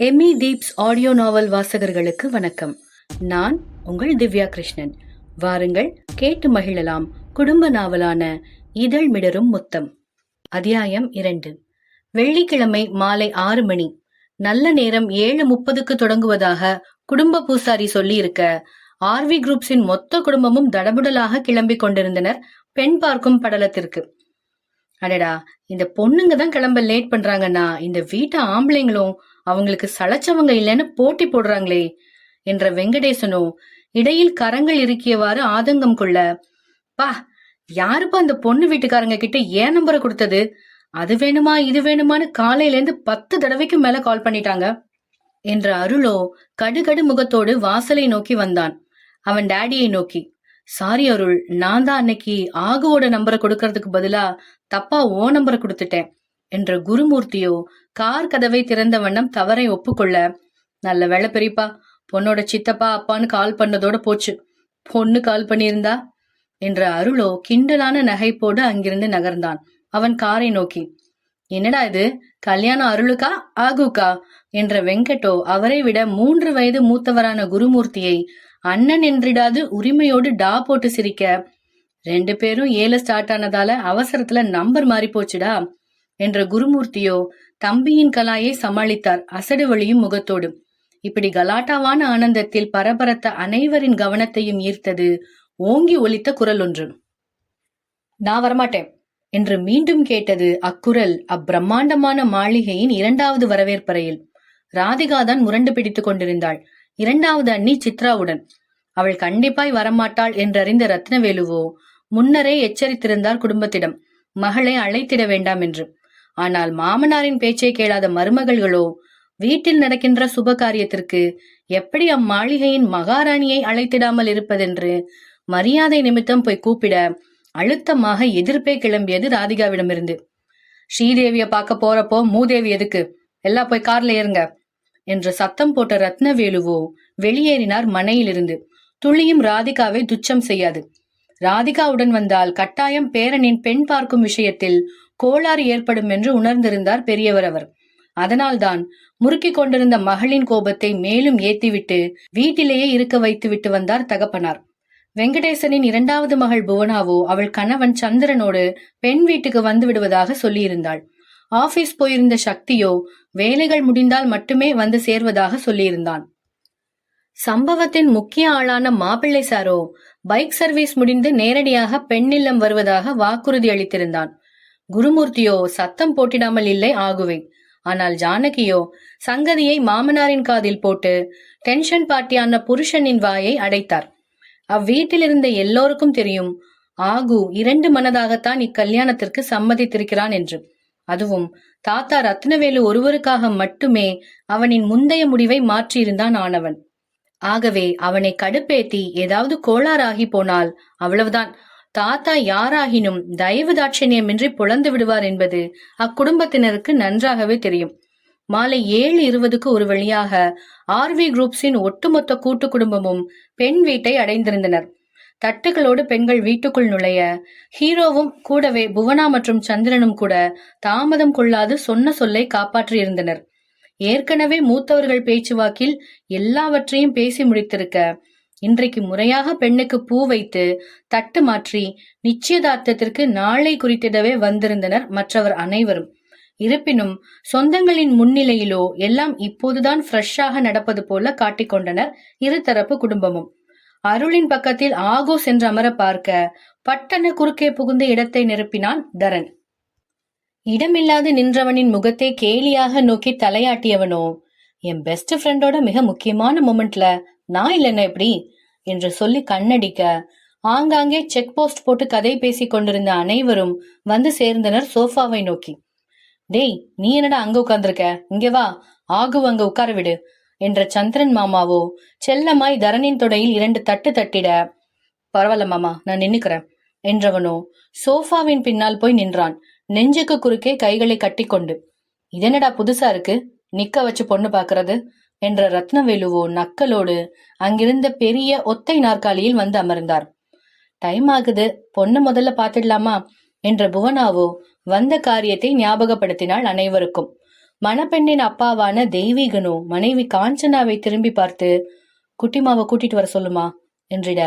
Amy தீப்ஸ் audio நாவல் வாசகர்களுக்கு வணக்கம். நான் உங்கள் திவ்யா கிருஷ்ணன். வாருங்கள் கேட்டு மகிழலாம் குடும்ப நாவலான இதழ் மிடரும் முத்தம் அத்தியாயம் இரண்டு. வெள்ளிக்கிழமை மாலை ஆறு மணி. நல்ல நேரம் ஏழு முப்பதுக்கு தொடங்குவதாக குடும்ப பூசாரி சொல்லியிருக்க ஆர்வி குரூப்ஸின் மொத்த குடும்பமும் தடபுடலாக கிளம்பி கொண்டிருந்தனர் பெண் பார்க்கும் படலத்திற்கு. அடடா இந்த பொண்ணுங்க தான் கிளம்ப லேட் பண்றாங்கன்னா இந்த வீட்டு ஆம்பளைங்களும் அவங்களுக்கு சளைச்சவங்க இல்லைன்னு போட்டி போடுறாங்களே என்ற வெங்கடேசனோ இடையில் கரங்கள் இருக்கியவாறு ஆதங்கம் கொள்ள பா யாருப்பா அந்த பொண்ணு வீட்டுக்காரங்க கிட்ட ஏன் நம்பரை கொடுத்தது? அது வேணுமா இது வேணுமான்னு காலையில இருந்து பத்து தடவைக்கு மேல கால் பண்ணிட்டாங்க என்ற அருளோ கடுகடு முகத்தோடு வாசலை நோக்கி வந்தான். அவன் டாடியை நோக்கி சாரி அருள் நான் தான் அன்னைக்கு ஆகுவோட நம்பரை கொடுக்கறதுக்கு பதிலா தப்பா ஓ நம்பரை கொடுத்துட்டேன் என்ற குருமூர்த்தியோ கார் கதவை திறந்த வண்ணம் தவறை ஒப்புக்கொள்ள நல்ல வேலை பெரியப்பா பொண்ணோட சித்தப்பா அப்பான்னு கால் பண்ணதோட போச்சு. பொண்ணு கால் பண்ணியிருந்தா? என்ற அருளோ கிண்டலான நகைப்போடு அங்கிருந்து நகர்ந்தான். அவன் காரை நோக்கி என்னடா இது? கல்யாணம் அருளுக்கா ஆகுக்கா? என்ற வெங்கட்டோ அவரை விட மூன்று வயது மூத்தவரான குருமூர்த்தியை அண்ணன் என்றிடாது உரிமையோடு டா போட்டு சிரிக்க. ரெண்டு பேரும் ஏல ஸ்டார்ட் ஆனதால அவசரத்துல நம்பர் மாறி போச்சுடா. என்ற குருமூர்த்தியோ தம்பியின் கலாயை சமாளித்தார் அசடு வழியும் முகத்தோடு. இப்படி கலாட்டாவான ஆனந்தத்தில் பரபரத்த அனைவரின் கவனத்தையும் ஈர்த்தது ஓங்கி ஒலித்த குரல் ஒன்று. நான் வரமாட்டேன் என்று மீண்டும் கேட்டது அக்குரல் அப்பிரம்மாண்டமான மாளிகையின் இரண்டாவது வரவேற்பறையில். ராதிகா தான் முரண்டு பிடித்துக் கொண்டிருந்தாள். இரண்டாவது அண்ணி சித்ராவுடன். அவள் கண்டிப்பாய் வரமாட்டாள் என்றறிந்த ரத்னவேலுவோ முன்னரே எச்சரித்திருந்தார் குடும்பத்திடம். மகளை அழைத்திட வேண்டாம் என்று. ஆனால் மாமனாரின் பேச்சை கேளாத மருமகள்களோ வீட்டில் நடக்கின்ற சுப காரியத்திற்கு எப்படி அம்மாளிகையின் மகாராணியை அழைத்திடாமல் இருப்பதென்று மரியாதை நிமித்தம் போய் கூப்பிட அழுத்தமாக எதிர்ப்பே கிளம்பியது ராதிகாவிடமிருந்து. ஸ்ரீதேவிய பார்க்க போறப்போ மூதேவி எதுக்கு? எல்லாம் போய் கார்ல ஏறுங்க என்று சத்தம் போட்ட ரத்னவேலுவோ வெளியேறினார் மனையிலிருந்து. துளியும் ராதிகாவை துச்சம் செய்யாது. ராதிகாவுடன் வந்தால் கட்டாயம் பேரனின் பெண் பார்க்கும் விஷயத்தில் கோளாறு ஏற்படும் என்று உணர்ந்திருந்தார் பெரியவர் அவர். அதனால்தான் முறுக்கிக் கொண்டிருந்த மகளின் கோபத்தை மேலும் ஏத்திவிட்டு வீட்டிலேயே இருக்க வைத்து விட்டு வந்தார் தகப்பனார். வெங்கடேசனின் இரண்டாவது மகள் புவனாவோ அவள் கணவன் சந்திரனோடு பெண் வீட்டுக்கு வந்து விடுவதாக சொல்லியிருந்தாள். ஆபீஸ் போயிருந்த சக்தியோ வேலைகள் முடிந்தால் மட்டுமே வந்து சேர்வதாக சொல்லியிருந்தான். சம்பவத்தின் முக்கிய ஆளான மாப்பிள்ளை சாரோ பைக் சர்வீஸ் முடிந்து நேரடியாக பெண்ணில்லம் வருவதாக வாக்குறுதி அளித்திருந்தான். குருமூர்த்தியோ சத்தம் போட்டிடாமல் இல்லை ஆகுவேன். ஆனால் ஜானகியோ சங்கதியை மாமனாரின் காதில் போட்டு டென்ஷன் பார்ட்டியான புருஷனின் வாயை அடைத்தார். அவ்வீட்டில் இருந்த எல்லோருக்கும் தெரியும் ஆகு இரண்டு மனதாகத்தான் இக்கல்யாணத்திற்கு சம்மதித்திருக்கிறான் என்று. அதுவும் தாத்தா ரத்னவேலு ஒருவருக்காக மட்டுமே அவனின் முந்தைய முடிவை மாற்றியிருந்தான் ஆனவன். ஆகவே அவனை கடுப்பேத்தி ஏதாவது கோளாறாகி போனால் அவ்வளவுதான். தாத்தா யாராகினும் தயவு தாட்சணியமின்றி புலந்து விடுவார் என்பது அக்குடும்பத்தினருக்கு நன்றாகவே தெரியும். மாலை ஏழு இருபதுக்கு ஒரு வழியாக ஆர்வி குரூப்ஸின் ஒட்டுமொத்த கூட்டு குடும்பமும் பெண் வீட்டை அடைந்திருந்தனர். தட்டுகளோடு பெண்கள் வீட்டுக்குள் நுழைய ஹீரோவும் கூடவே புவனா மற்றும் சந்திரனும் கூட தாமதம் கொள்ளாது சொன்ன சொல்லை காப்பாற்றியிருந்தனர். ஏற்கனவே மூத்தவர்கள் பேச்சுவாக்கில் எல்லாவற்றையும் பேசி முடித்திருக்க இன்றைக்கு முறையாக பெண்ணுக்கு பூ வைத்து தட்டு மாற்றி நிச்சயதார்த்தத்திற்கு நாளை குறித்திடவே வந்திருந்தனர் மற்றவர் அனைவரும். இருப்பினும் சொந்தங்களின் முன்னிலையிலோ எல்லாம் இப்போதுதான் ஃப்ரெஷ்ஷாக நடப்பது போல காட்டிக்கொண்டனர் இருதரப்பு குடும்பமும். அருளின் பக்கத்தில் ஆகோ சென்று அமர பார்க்க பட்டண குறுக்கே புகுந்த இடத்தை நிரப்பினான் தரன். இடமில்லாது நின்றவனின் முகத்தை கேலியாக நோக்கி தலையாட்டியவனோ என் பெஸ்ட் ஃப்ரெண்டோட மிக முக்கியமான மொமெண்ட்ல நான் இல்லைன்னா எப்படி? என்று சொல்லி கண்ணடிக்க ஆங்காங்கே செக் போஸ்ட் போட்டு கதை பேசிக் கொண்டிருந்த அனைவரும் வந்து சேர்ந்தனர் சோஃபாவை நோக்கி. டேய் நீ என்னடா அங்க உட்கார்ந்துருக்க? இங்க வா ஆகு அங்க உட்கார விடு என்ற சந்திரன் மாமாவோ செல்லமாய் தரனின் தொடையில் இரண்டு தட்டு தட்டிட. பரவாயில்ல மாமா நான் நின்னுக்கிறேன் என்றவனோ சோஃபாவின் பின்னால் போய் நின்றான் நெஞ்சுக்கு குறுக்கே கைகளை கட்டிக்கொண்டு இதென்னடா புதுசா இருக்கு? நிக்க வச்சு பொண்ணு பாக்குறது? என்ற ரத்னவேலுவோ நக்கலோடு அங்கிருந்த பெரிய ஒத்தை நாற்காலியில் வந்து அமர்ந்தார். டைம் ஆகுது பொண்ணு முதல்ல பாத்துடலாமா என்ற புவனாவோ வந்த காரியத்தை ஞாபகப்படுத்தினாள் அனைவருக்கும். மணப்பெண்ணின் அப்பாவான தெய்வீகனோ மனைவி காஞ்சனாவை திரும்பி பார்த்து குட்டிமாவை கூட்டிட்டு வர சொல்லுமா? என்றிட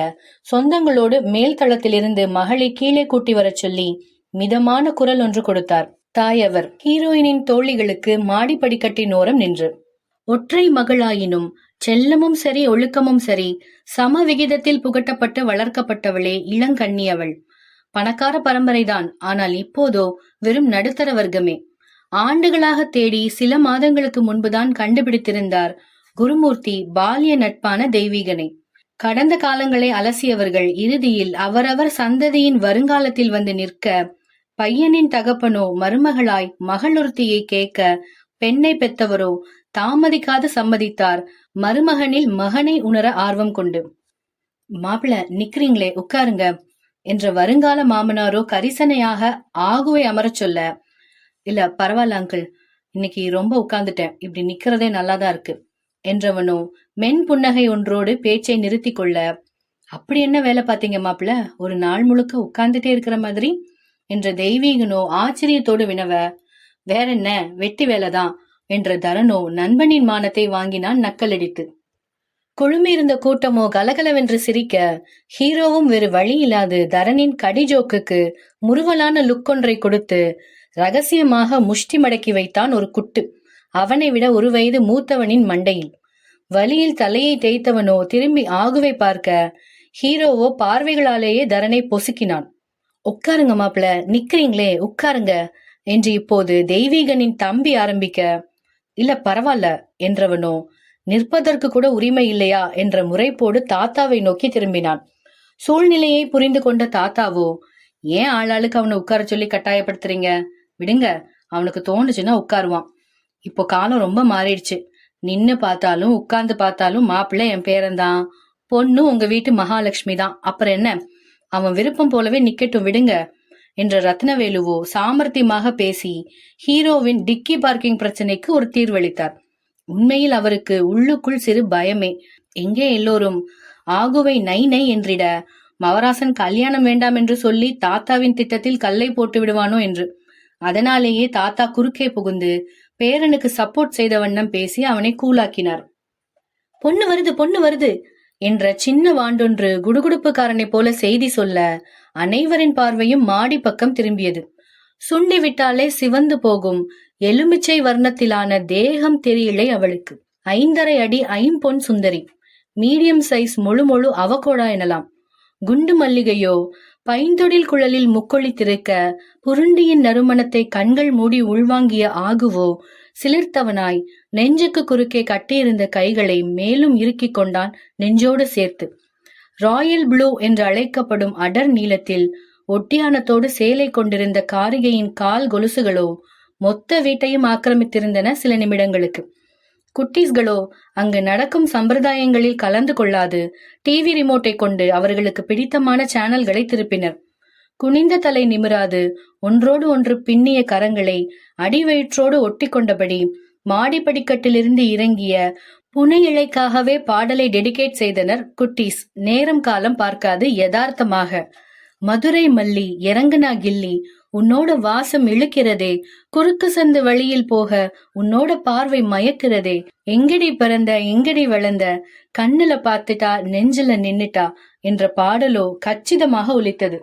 சொந்தங்களோடு மேல் தளத்திலிருந்து மகளை கீழே கூட்டி வரச் சொல்லி மிதமான குரல் ஒன்று கொடுத்தார். தாயவர் ஹீரோயினின் தோழிகளுக்கு மாடிப்படிக்கட்டின் ஓரம் நின்று. ஒற்றை மகளாயினும் செல்லமும் சரி ஒழுக்கமும் சரி சம விகிதத்தில் புகட்டப்பட்டு வளர்க்கப்பட்டவளே இளங்கண்ணியவள் பணக்கார பரம்பரைதான். ஆனால் இப்போதோ வெறும் நடுத்தர வர்க்கமே. ஆண்டுகளாக தேடி சில மாதங்களுக்கு முன்புதான் கண்டுபிடித்திருந்தார் குருமூர்த்தி பால்ய நட்பான தெய்வீகனை. கடந்த காலங்களை அலசியவர்கள் இறுதியில் அவரவர் சந்ததியின் வருங்காலத்தில் வந்து நிற்க பையனின் தகப்பனோ மருமகளாய் மகளொருத்தியை கேட்க பெண்ணை பெத்தவரோ தாமதிக்காது சம்மதித்தார். மருமகனில் மகனை உணர ஆர்வம் கொண்டு. மாப்பிள நிக்கிறீங்களே உட்காருங்க என்ற வருங்கால மாமனாரோ கரிசனையாக ஆகுவை அமரச் சொல்ல. இல்ல பரவாயில்ல அங்கிள். இன்னைக்கு ரொம்ப உட்கார்ந்துட்டேன். இப்படி நிக்கிறதே நல்லாதான் இருக்கு என்றவனோ மென் புன்னகை ஒன்றோடு பேச்சை நிறுத்தி கொள்ள. அப்படி என்ன வேலை பாத்தீங்க மாப்பிள? ஒரு நாள் முழுக்க உட்கார்ந்துட்டே இருக்கிற மாதிரி? என்ற தெய்வீகனோ ஆச்சரியத்தோடு வினவ. வேற என்ன? வெட்டி வேலைதான். என்ற தரனோ நண்பனின் மானத்தை வாங்கினான் நக்கலடித்து. குழுமியிருந்த கூட்டமோ கலகலவென்று சிரிக்க ஹீரோவும் வேறு வழி இல்லாது தரனின் கடிஜோக்குக்கு முறுவலான லுக் ஒன்றை கொடுத்து ரகசியமாக முஷ்டி மடக்கி வைத்தான் ஒரு குட்டு. அவனை விட ஒரு வயது மூத்தவனின் மண்டையில். வலியில் தலையை தேய்த்தவனோ திரும்பி ஆகுவை பார்க்க ஹீரோவோ பார்வைகளாலேயே தரனை பொசுக்கினான். உட்காருங்க மாப்பிள நிக்கிறீங்களே உட்காருங்க என்று இப்போது தெய்வீகனின் தம்பி ஆரம்பிக்க இல்ல பரவாயில்ல என்றவனோ நிற்பதற்கு கூட உரிமை இல்லையா என்ற முறைப்போடு தாத்தாவை நோக்கி திரும்பினான். சூழ்நிலையை புரிந்து கொண்ட தாத்தாவோ ஏன் ஆளாளுக்கு அவனை உட்கார சொல்லி கட்டாயப்படுத்துறீங்க? விடுங்க அவனுக்கு தோணுச்சுன்னா உட்காருவான். இப்போ காலம் ரொம்ப மாறிடுச்சு. நின்னு பார்த்தாலும் உட்கார்ந்து பார்த்தாலும் மாப்பிள்ளை என் பேரன்தான். பொண்ணு உங்க வீட்டு மகாலட்சுமி தான் அப்புறம் என்ன? அவன் விருப்பம் போலவே நிக்கட்டும் விடுங்க. என்ற ரத்னவேலுவோ சாமர்த்தியமாக பேசி ஹீரோவின் டிக்கி பார்க்கிங் பிரச்சனைக்கு ஒரு தீர்வளித்தார். உண்மையில் அவருக்கு உள்ளுக்குள் சிறு பயமே. எங்கே எல்லோரும் ஆகுவை நை நை என்றிட மவராசன் கல்யாணம் வேண்டாம் என்று சொல்லி தாத்தாவின் திட்டத்தில் கல்லை போட்டு விடுவானோ என்று. அதனாலேயே தாத்தா குறுக்கே புகுந்து பேரனுக்கு சப்போர்ட் செய்த வண்ணம் பேசி அவனை கூலாக்கினார் பொண்ணு வருது பொண்ணு வருது என்ற சின்ன வாண்டொன்று குடுகுடுப்புக்காரனை போல செய்தி சொல்ல அனைவரின் பார்வையும் மாடி பக்கம் திரும்பியது. சுண்டி விட்டாலே சிவந்து போகும் எலுமிச்சை வர்ணத்திலான தேகம் தெரியலை அவளுக்கு. ஐந்தரை அடி ஐம்பொன் சுந்தரி. மீடியம் சைஸ் முழு முழு அவகோடா எனலாம். குண்டு மல்லிகையோ பைந்தொடில் குழலில் முக்கொழித்திருக்க புருண்டியின் நறுமணத்தை கண்கள் மூடி உள்வாங்கிய ஆகுவோ சிலிர்த்தவனாய் நெஞ்சுக்கு குறுக்கே கட்டியிருந்த கைகளை மேலும் இறுக்கிக் கொண்டான் நெஞ்சோடு சேர்த்து. ராயல் ப்ளூ என்று அழைக்கப்படும் அடர் நீளத்தில் ஒட்டியானத்தோடு சேலை கொண்டிருந்த காரிகையின் கால் கொலுசுகளோ மொத்த வீட்டையும் ஆக்கிரமித்திருந்தன சில நிமிடங்களுக்கு. குட்டீஸ்களோ அங்கு நடக்கும் சம்பிரதாயங்களில் கலந்து கொள்ளாது டிவி ரிமோட்டை கொண்டு அவர்களுக்கு பிடித்தமான சேனல்களை திருப்பினர். குனிந்த தலை நிமிராது. ஒன்றோடு ஒன்று பின்னிய கரங்களை அடிவயிற்றோடு ஒட்டி கொண்டபடி மாடி படிக்கட்டிலிருந்து இறங்கிய புனை இழைக்காகவே பாடலை டெடிகேட் செய்தனர் குட்டீஸ். நேரம் காலம் பார்க்காது யதார்த்தமாக. மதுரை மல்லி இறங்குனா கில்லி உன்னோட வாசம் இழுக்கிறதே குறுக்கு சந்து வழியில் போக உன்னோட பார்வை மயக்கிறதே எங்கடி பிறந்த எங்கடி வளர்ந்த கண்ணுல பார்த்துட்டா நெஞ்சில நின்னுட்டா என்ற பாடலோ கச்சிதமாக ஒலித்தது.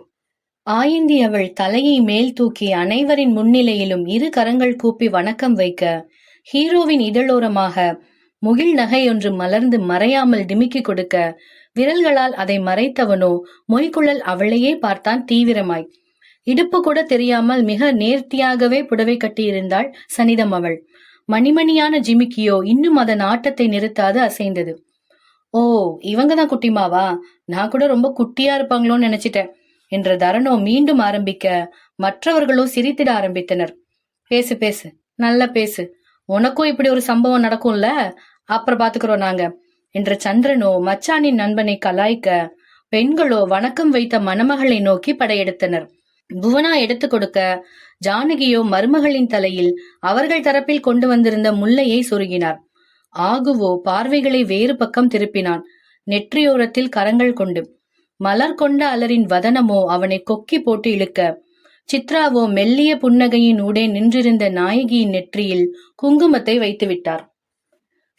ஆயந்தி அவள் தலையை மேல் தூக்கி அனைவரின் முன்னிலையிலும் இரு கரங்கள் கூப்பி வணக்கம் வைக்க ஹீரோவின் இதழோரமாக முகில் நகை ஒன்று மலர்ந்து மறையாமல் டிமிக்கி கொடுக்க விரல்களால் அதை மறைத்தவனோ மொய்குழல் அவளையே பார்த்தான் தீவிரமாய். இடுப்பு கூட தெரியாமல் மிக நேர்த்தியாகவே புடவை கட்டியிருந்தாள் சனிதம் அவள். மணிமணியான ஜிமிக்கியோ இன்னும் அதன் ஆட்டத்தை நிறுத்தாது அசைந்தது. ஓ இவங்க தான் குட்டிமாவா? நான் கூட ரொம்ப குட்டியா இருப்பாங்களோன்னு நினைச்சிட்டேன். என்ற தரனோ மீண்டும் ஆரம்பிக்க மற்றவர்களோ சிரித்திட ஆரம்பித்தனர். பேசு பேசு நல்ல பேசு. உனக்கும் இப்படி ஒரு சம்பவம் நடக்கும்ல? அப்புறம் பாத்துக்கிறோம் நாங்க. என்ற சந்திரனோ மச்சானின் நண்பனை கலாய்க்க பெண்களோ வணக்கம் வைத்த மணமகளை நோக்கி படையெடுத்தனர். புவனா எடுத்து கொடுக்க ஜானகியோ மருமகளின் தலையில் அவர்கள் தரப்பில் கொண்டு வந்திருந்த முல்லையை சொருகினார். ஆகுவோ பார்வைகளை வேறு பக்கம் திருப்பினான். நெற்றியோரத்தில் கரங்கள் கொண்டு மலர் கொண்ட அலரின் வதனமோ அவனை கொக்கி போட்டு இழுக்க. சித்ராவோ மெல்லிய புன்னகையின் ஊடே நின்றிருந்த நாயகியின் நெற்றியில் குங்குமத்தை வைத்து விட்டார்.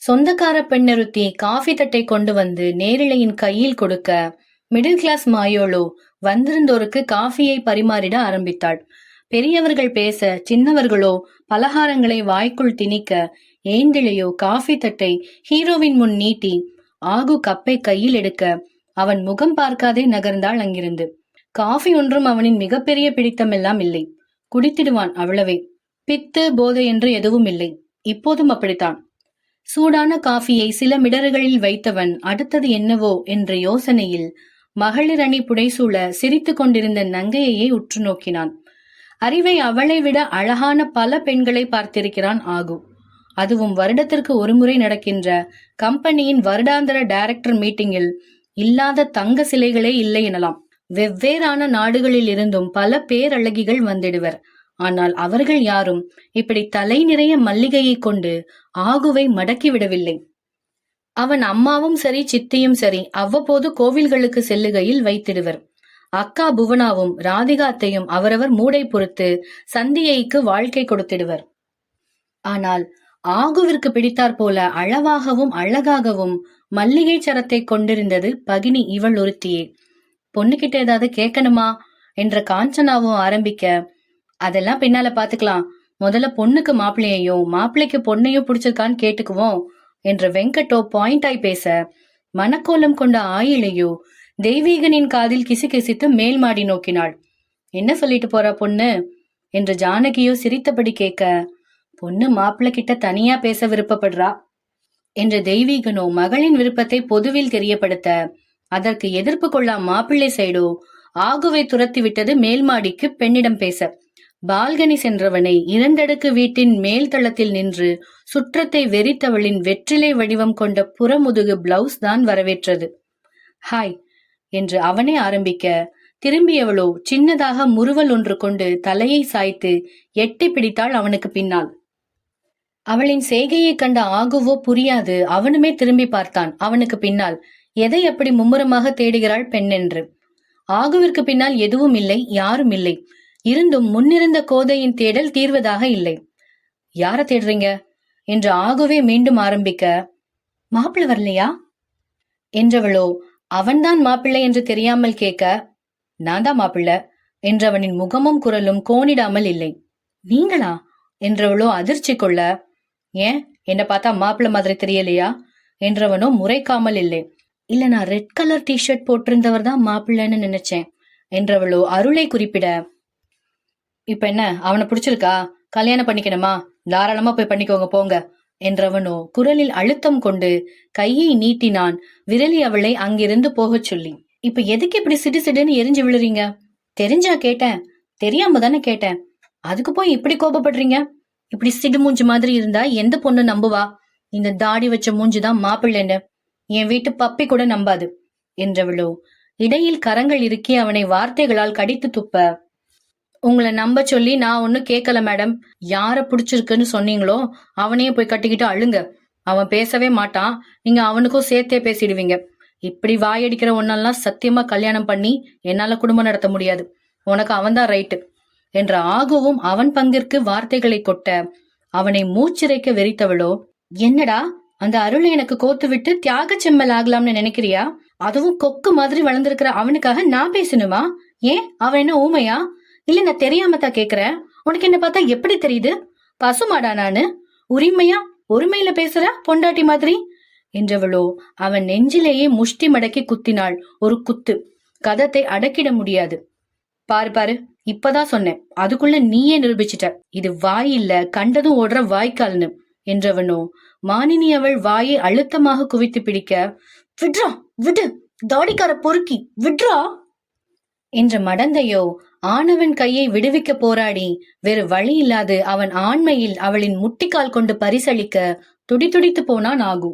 சொந்தக்கார பெண்ணொருத்தி காஃபி தட்டை கொண்டு வந்து நேரிழையின் கையில் கொடுக்க மிடில் கிளாஸ் மாயோலோ வந்திருந்தோருக்கு காஃபியை பரிமாறிட ஆரம்பித்தாள். பெரியவர்கள் பேச சின்னவர்களோ பலகாரங்களை வாய்க்குள் திணிக்க ஏந்திழையோ காஃபி தட்டை ஹீரோவின் முன் நீட்டி ஆகு கப்பை கையில் எடுக்க அவன் முகம் பார்க்காதே நகர்ந்தாள் அங்கிருந்து. காஃபி ஒன்றும் அவனின் மிகப்பெரிய பிடித்தமெல்லாம் இல்லை. குடித்திடுவான் அவ்வளவே. பித்து போதை என்று எதுவும் இல்லை. இப்போதும் அப்படித்தான். சூடான காஃபியை சில மிடறுகளில் வைத்தவன் அடுத்தது என்னவோ என்ற யோசனையில் மகளிர் அணி புடைசூழ சிரித்துக் கொண்டிருந்த நங்கையையே உற்று நோக்கினான். அறிவை அவளை விட அழகான பல பெண்களை பார்த்திருக்கிறான் ஆகு. அதுவும் வருடத்திற்கு ஒருமுறை நடக்கின்ற கம்பெனியின் வருடாந்திர டைரக்டர் மீட்டிங்கில் இல்லாத தங்க சிலைகளே இல்லை எனலாம். வெவ்வேறான நாடுகளில் இருந்தும் பல பேரழகிகள் வந்திடுவர். ஆனால் அவர்கள் யாரும் இப்படி தலை நிறைய மல்லிகையை கொண்டு ஆகுவை மடக்கி விடவில்லை. அவன் அம்மாவும் சரி சித்தியும் சரி அவ்வப்போது கோவில்களுக்கு செல்லுகையில் வைத்திடுவர். அக்கா புவனாவும் ராதிகாத்தையும் அவரவர் மூடை பொறுத்து சந்தியைக்கு வாழ்க்கை கொடுத்திடுவர். ஆனால் ஆகுவிற்கு பிடித்தாற் போல அளவாகவும் அழகாகவும் மல்லிகை சரத்தை கொண்டிருந்தது பகினி இவள் ஒருத்தியே. பொண்ணுகிட்ட ஏதாவது கேட்கணுமா? என்ற காஞ்சனாவும் ஆரம்பிக்க அதெல்லாம் பின்னால பாத்துக்கலாம். முதல்ல பொண்ணுக்கு மாப்பிள்ளையையும் மாப்பிள்ளைக்கு பொண்ணையும் பிடிச்சிருக்கான்னு கேட்டுக்குவோம் என்ற வெங்கட்டோ பாயிண்டாய் பேச மனக்கோலம் கொண்ட ஆயிலையோ தெய்வீகனின் காதில் கிசுகிசித்து மேல் மாடி நோக்கினாள். என்ன சொல்லிட்டு போறா பொண்ணு? என்று ஜானகியோ சிரித்தபடி கேட்க பொண்ணு மாப்பிள்ளை கிட்ட தனியா பேச விருப்பப்படுறா. என்ற தெய்வீகனோ மகளின் விருப்பத்தை பொதுவில் தெரியப்படுத்த அதற்கு எதிர்ப்பு கொள்ளா மாப்பிள்ளை சைடோ ஆகுவை துரத்தி விட்டது மேல்மாடிக்கு பெண்ணிடம் பேச. பால்கனி சென்றவனை இரண்டடுக்கு வீட்டின் மேல் தளத்தில் நின்று சுற்றத்தை வெறித்தவளின் வெற்றிலை வடிவம் கொண்ட புறமுதுகு பிளவுஸ் தான் வரவேற்றது. ஹாய் என்று அவனே ஆரம்பிக்க திரும்பியவளோ சின்னதாக முறுவல் ஒன்று கொண்டு தலையை சாய்த்து எட்டி பிடித்தாள் அவனுக்கு பின்னால். அவளின் செய்கையைக் கண்ட ஆகுவோ புரியாது. அவனுமே திரும்பி பார்த்தான். அவனுக்கு பின்னால் எதை அப்படி மும்முரமாக தேடுகிறாள் பெண் என்று? ஆகுவிற்கு பின்னால் எதுவும் இல்லை யாரும் இல்லை. இருந்தும் முன்னிருந்த கோதையின் தேடல் தீர்வதாக இல்லை. யார தேடுறீங்க? என்று ஆகுவே மீண்டும் ஆரம்பிக்க மாப்பிள்ள வரலையா? என்றவளோ அவன்தான் மாப்பிள்ளை என்று தெரியாமல் கேட்க நான் தான் மாப்பிள்ள என்றவனின் முகமும் குரலும் கோணிடாமல் இல்லை. நீங்களா? என்றவளோ அதிர்ச்சி கொள்ள ஏன்? என்ன பார்த்தா மாப்பிள்ள மாதிரி தெரியலையா? என்றவனோ முறைக்காமல் இல்லை. இல்ல நான் ரெட் கலர் டிஷர்ட் போட்டிருந்தவர் தான் மாப்பிள்ளைன்னு நினைச்சேன் என்றவளோ அருளை குறிப்பிட. இப்ப என்ன? அவனை பிடிச்சிருக்கா? கல்யாணம் பண்ணிக்கணுமா? தாராளமா போய் பண்ணிக்கோங்க போங்க என்றவனோ குரலில் அழுத்தம் கொண்டு கையை நீட்டினான். விரலி அவளை அங்கிருந்து போகச் சொல்லி இப்ப எதுக்கு இப்படி சிடு சிடுன்னு எரிஞ்சு விழுறீங்க? தெரிஞ்சா கேட்டேன் தெரியாம தானே கேட்டேன். அதுக்கு போய் இப்படி கோபப்படுறீங்க? இப்படி சிடு மூஞ்சி மாதிரி இருந்தா எந்த பொண்ணு நம்புவா? இந்த தாடி வச்ச மூஞ்சுதான் மாப்பிள்ளைன்னு. என் வீட்டு பப்பி கூட நம்பாது என்றவளோ. இடையில் கரங்கள் இறுக்கி அவனை வார்த்தைகளால் கடித்து துப்ப. உங்களை நம்ப சொல்லி நான் ஒன்னும் கேட்கல மேடம். யார பிடிச்சிருக்குன்னு சொன்னீங்களோ அவனையே போய் கட்டிக்கிட்டு அழுங்க. அவன் பேசவே மாட்டான். நீங்க அவனுக்கும் சேர்த்தே பேசிடுவீங்க. இப்படி வாயடிக்கிற ஒன்னெல்லாம் சத்தியமா கல்யாணம் பண்ணி என்னால குடும்பம் நடத்த முடியாது. உனக்கு அவன்தான் ரைட்டு என்ற ஆகுவும் அவன் பங்கிற்கு வார்த்தைகளை கொட்ட. அவனை மூச்சிறைக்க வெறித்தவளோ என்னடா அந்த அருளை எனக்கு கோத்து விட்டு தியாக செம்மல் ஆகலாம்னு நினைக்கிறியா? அதுவும் கொக்கு மாதிரி வளர்ந்திருக்கிற அவனுக்காக நான் பேசணுமா? ஏன் அவன் என்ன ஊமையா? இல்ல நான் தெரியாம தான் கேக்குறேன் உனக்கு என்ன பார்த்தா எப்படி தெரியுது? பசுமாடா நானு? உரிமையா? ஒருமையில பேசுற பொண்டாட்டி மாதிரி? என்றவளோ அவன் நெஞ்சிலேயே முஷ்டி மடக்கி குத்தினாள் ஒரு குத்து. கதத்தை அடக்கிட முடியாது. பாரு பாரு இப்பதான் சொன்னேன். அதுக்குள்ள நீயே நிரூபிச்சிட்ட. இது வாய் இல்ல கண்டதும் ஓடுற வாய்க்கால்னு. என்றவனோ மானினி அவள் வாயை அழுத்தமாக குவித்து பிடிக்க விட்ரா விடு. தாடிக்கார பொறுக்கி விட்ரா என்ற மடந்தையோ ஆணவன் கையை விடுவிக்க போராடி வேறு வழி இல்லாது அவன் ஆண்மையில் அவளின் முட்டிக்கால் கொண்டு பரிசளிக்க துடிதுடித்து போனான் ஆகு.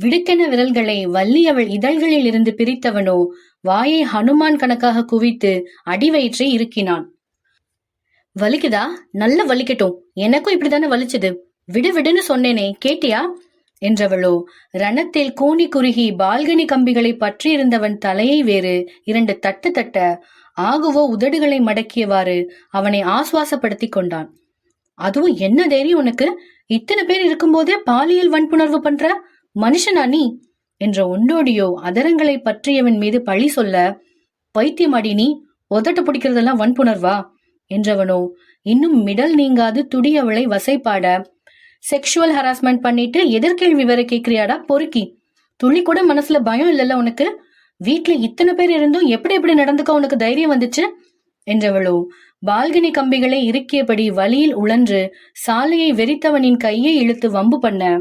விடுக்கென விரல்களை வள்ளி அவள் இதழ்களில் இருந்து பிரித்தவனோ வாயை ஹனுமான் கணக்காக குவித்து அடிவயிற்றை இருக்கினான் வலிக்குதா? நல்ல வலிக்கட்டும். எனக்கும் இப்படிதானே வலிச்சது. விடு விடுன்னு சொன்னேனே கேட்டியா? என்றவளோ ரணத்தில் கூனி குறுகி பால்கனி கம்பிகளை பற்றியிருந்தவன் தலையை வேறு இரண்டு தட்டு தட்ட ஆகுவோ உதடுகளை மடக்கியவாறு அவனை ஆசுவாசப்படுத்தி கொண்டான். அதுவும் என்ன தைரியம் உனக்கு? இத்தனை பேர் இருக்கும்போதே பாலியல் வன்புணர்வு பண்ற? மனுஷனா நீ? என்ற ஒண்டோடியோ அதரங்களை பற்றியவன் மீது பழி சொல்ல பைத்தியமாடி நீ உதட்டு பிடிக்கிறதெல்லாம் வன்புணர்வா? என்றவனோ இன்னும் மிடல் நீங்காது துடி அவளை வசைப்பாட. செக்ஷுவல் ஹராஸ்மெண்ட் பண்ணிட்டு எதிர்கேள்வி வேற கேக்குறியாடா பொறுக்கி. துளி கூட மனசுல பயம் இல்லைல்ல உனக்கு? வீட்டுல இத்தனை பேர் இருந்தும் எப்படி எப்படி நடந்துக்க உனக்கு தைரியம் வந்துச்சு? என்றவளோ பால்கனி கம்பிகளை இறுக்கியபடி வழியில் உழன்று சாலையை வெறித்தவனின் கையை இழுத்து வம்பு பண்ண.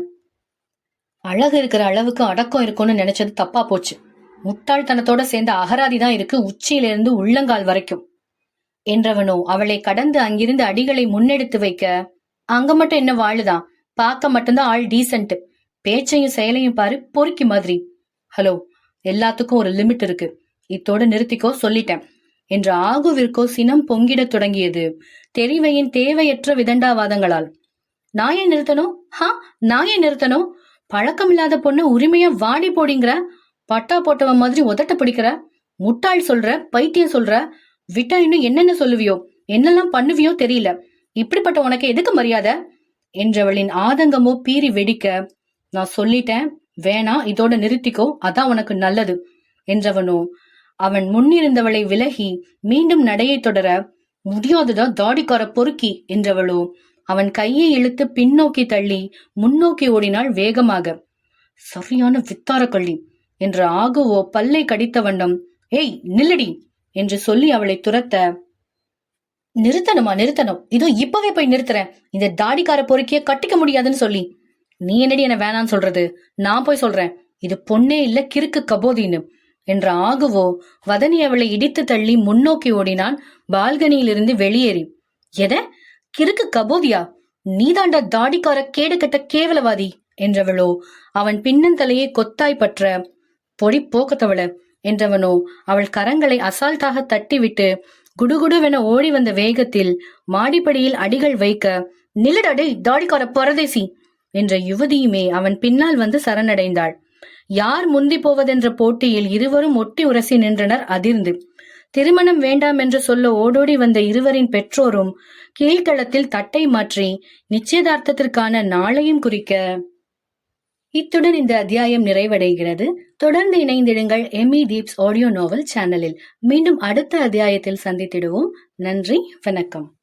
அழகு இருக்கிற அளவுக்கு அடக்கம் இருக்கும்னு நினைச்சது தப்பா போச்சு. முட்டாள்தனத்தோட சேர்ந்த அகராதி தான் இருக்கு உச்சியிலிருந்து உள்ளங்கால் வரைக்கும். என்றவனோ அவளை கடந்து அங்கிருந்து அடிகளை முன்னெடுத்து வைக்க அங்க மட்டும் என்ன வாழுதான் பார்க்க மட்டும்தான் ஆள் டீசென்ட் பேச்சையும் செயலையும் பாரு பொறுக்கி மாதிரி. ஹலோ எல்லாத்துக்கும் ஒரு லிமிட் இருக்கு. இத்தோட நிறுத்திக்கோ சொல்லிட்டேன். என்று ஆகுவிற்கோ சினம் பொங்கிடத் தொடங்கியது. தெரிவையின் தேவையற்ற விதண்டாவாதங்களால். நான் ஏன் நிறுத்தணும்? ஹா நான் ஏன் நிறுத்தணும்? பழக்கம் இல்லாத பொண்ணு உரிமையா வாடி போடிங்கிற பட்டா போட்டவன் மாதிரி உதட்ட பிடிக்கிற முட்டாள் சொல்ற பைத்தியம் சொல்ற விட்டா இன்னும் என்னென்ன சொல்லுவியோ என்னெல்லாம் பண்ணுவியோ தெரியல. இப்படிப்பட்ட உனக்கு எதுக்கு மரியாதை? என்றவளின் ஆதங்கமோ பீறி வெடிக்க நான் சொல்லிட்டேன் வேணா இதோட நிறுத்திக்கோ அதான் உனக்கு நல்லது என்றவனோ அவன் முன்னிருந்தவளை விலகி மீண்டும் நடையை தொடர முடியாதுதான் தாடிக்கார பொறுக்கி என்றவளோ அவன் கையை இழுத்து பின்னோக்கி தள்ளி முன்னோக்கி ஓடினாள் வேகமாக. சரியான வித்தார கள்ளி என்று ஆகுவோ பல்லை கடித்த வண்ணம் ஏய் நில்லடி என்று சொல்லி அவளை துரத்த. நிறுத்தணுமா நிறுத்தணும். இதோ இப்பவே போய் நிறுத்துறேன். இந்த தாடிக்கார பொறுக்கிய கட்டிக்க முடியாதுன்னு சொல்லி. நீ என்னடி என்ன வேணான்னு சொல்றது? நான் போய் சொல்றேன். இது பொண்ணே இல்ல கிறுக்கு கபோதின்னு என்ற ஆகுவோ வதனி அவளை இடித்து தள்ளி முன்னோக்கி ஓடினான் பால்கனியிலிருந்து வெளியேறி. எத? கிறுக்கு கபோவியா நீதாண்டா தாடிக்கார கேடு கட்ட கேவலவாதி என்றவளோ அவன் பின்னந்தலையை கொத்தாய் பற்ற பொடி போக்கத்தவள என்றவனோ அவள் கரங்களை அசால்ட்டாக தட்டிவிட்டு குடுகுடுவென ஓடி வந்த வேகத்தில் மாடிப்படியில் அடிகள் வைக்க நிலடடை தாடிக்கார பரதேசி என்ற யுவதியுமே அவன் பின்னால் வந்து சரணடைந்தாள். யார் முந்தி போவதென்ற போட்டியில் இருவரும் ஒட்டி உரசி நின்றனர் அதிர்ந்து. திருமணம் வேண்டாம் என்று சொல்ல ஓடோடி வந்த இருவரின் பெற்றோரும் கீழ்களத்தில் தட்டை மாற்றி நிச்சயதார்த்தத்திற்கான நாளையும் குறிக்க. இத்துடன் இந்த அத்தியாயம் நிறைவடைகிறது. தொடர்ந்து இணைந்திடுங்கள் எம்இ தீப்ஸ் ஆடியோ நாவல் சேனலில். மீண்டும் அடுத்த அத்தியாயத்தில் சந்தித்திடுவோம். நன்றி வணக்கம்.